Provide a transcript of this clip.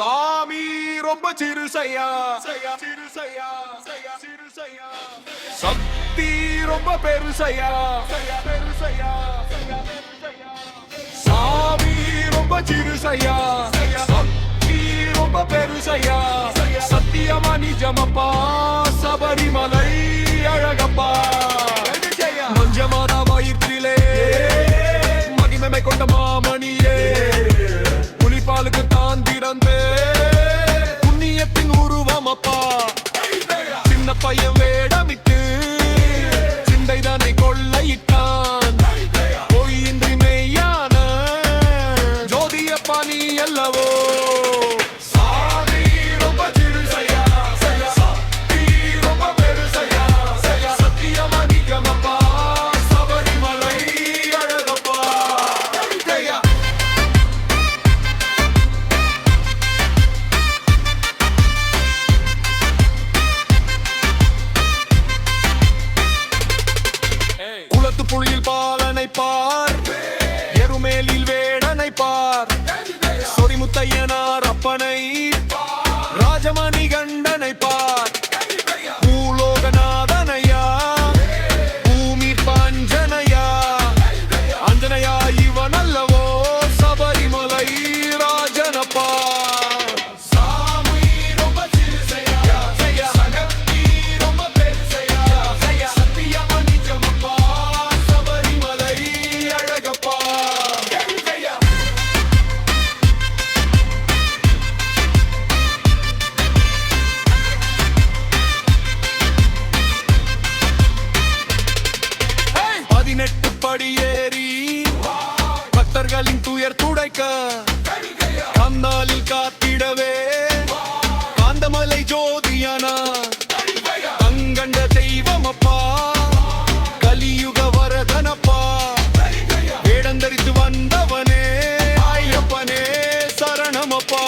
சாமி ரொம்ப சிறுசையா. சையா சிறுசையா சையா சிறுசையா. சக்தி ரொம்ப பெருசையா. சையா பெருசையா சையா பெருசையா. சாமி ரொம்ப சிறுசையா. சையா சக்தி ரொம்ப பெருசையா. சத்தியமா நிஜமப்பா சின்ன பையன் வேடமிட்டு சிந்தை தானே கொள்ளையிட்டான் பொய்யின்றி மெய்யான ஜோதியப்பா நீ அல்லவோ? வேடனை பார் சொரிமுத்தையனார் அப்பனை. ராஜமணி கண்டனை பார் படியேறி பக்தர்களின் துயர் துடைக்க கந்தாலில் காத்திடவே காந்தமலை ஜோதியானா தங்கண்ட தெய்வம் அப்பா கலியுக வரதனப்பா வேடந்தரித்து வந்தவனே ஐயப்பனே சரணமப்பா.